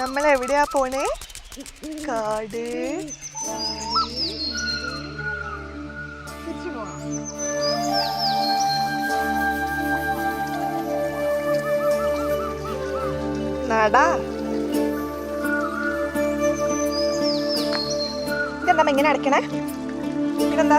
നമ്മൾ എവിടെയാ പോണേ? കാട്. നടാ. ഇതെന്താ ഇങ്ങനെ അടയ്ക്കണേ? ഇതെന്താ?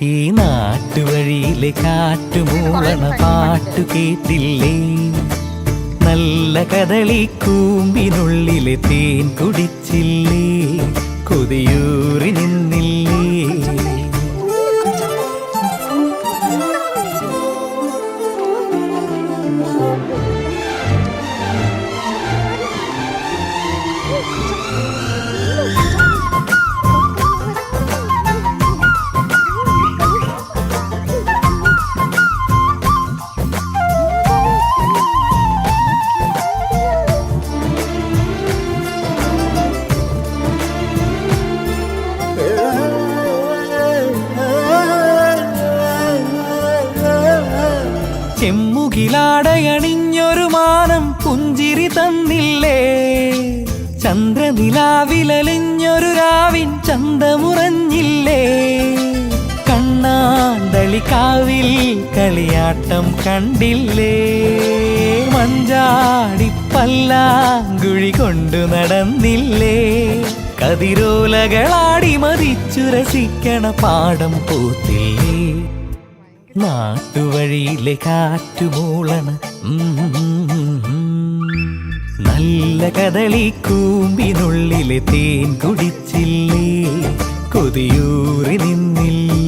ഈ നാട്ടുവഴിയിലെ കാട്ടുമൂളണ പാട്ടു കേട്ടില്ലേ? നല്ല കദളി കൂമ്പിനുള്ളിലെ തേൻ കുടിച്ചില്ലേ? കൊതിയൂറി നിന്നില്ലേ? ചെമ്മുകിലാടയണിഞ്ഞൊരു മാനം പുഞ്ചിരി തന്നില്ലേ? ചന്ദ്രനിലാവിലലിഞ്ഞൊരു രാവിൻ ചന്തമുറഞ്ഞില്ലേ? കണ്ണാന്തളിക്കാവിൽ കളിയാട്ടം കണ്ടില്ലേ? മഞ്ചാടിപ്പല്ലാങ്കുഴി കൊണ്ടു നടന്നില്ലേ? കതിരോലകളാടി മതിച്ചു രസിക്കണ പാടം പൂത്തില്ലേ? നാട്ടുവഴിയിലെ കാറ്റുമൂളണ. നല്ല കദളി കൂമ്പിനുള്ളിലെ തേൻ കുടിച്ചില്ലേ? കൊതിയൂറി നിന്നില്ലേ?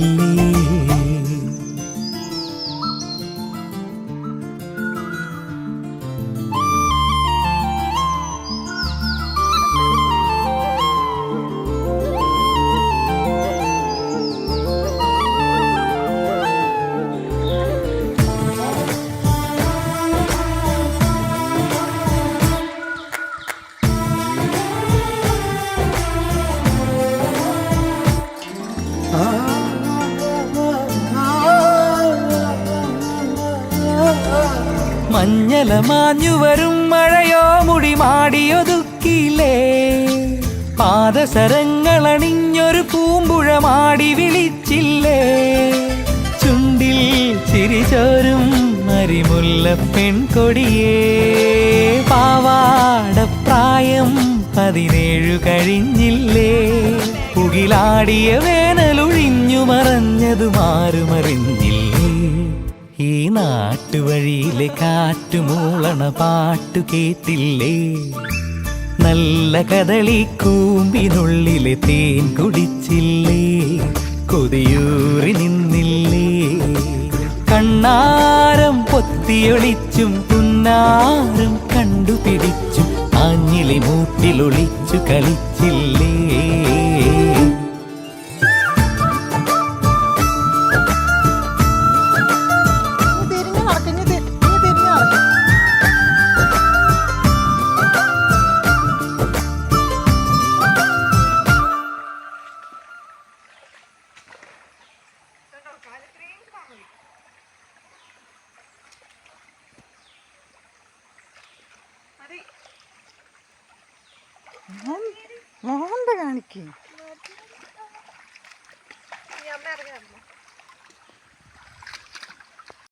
മഞ്ഞല മാഞ്ഞു വരും മഴയോ മുടി മാടിയൊതുക്കിയില്ലേ? പാദസരങ്ങളണിഞ്ഞൊരു പൂമ്പുഴ മാടി വിളിച്ചില്ലേ? ചുണ്ടിൽ ചിരിചോരും മരിമുല്ല പെൺകൊടിയേ. പാവാട പ്രായം പതിനേഴു കഴിഞ്ഞില്ലേ? പുകിലാടിയ വേനലൊഴിഞ്ഞു മറഞ്ഞതു മാറുമറിഞ്ഞില്ലേ ഈ നാട്ടുവഴിയിലെ കാറ്റുമൂളണ പാട്ടു കേട്ടില്ലേ? നല്ല കദളി കൂമ്പിനുള്ളിലെ തേൻ കുടിച്ചില്ലേ? കൊതിയൂറി നിന്നില്ലേ? കണ്ണാരം പൊത്തിയൊളിച്ചും പുന്നാരം കണ്ടുപിടിച്ചും ആഞ്ഞിലി മൂട്ടിലൊളിച്ചു കളിച്ചില്ലേ? Minha merda.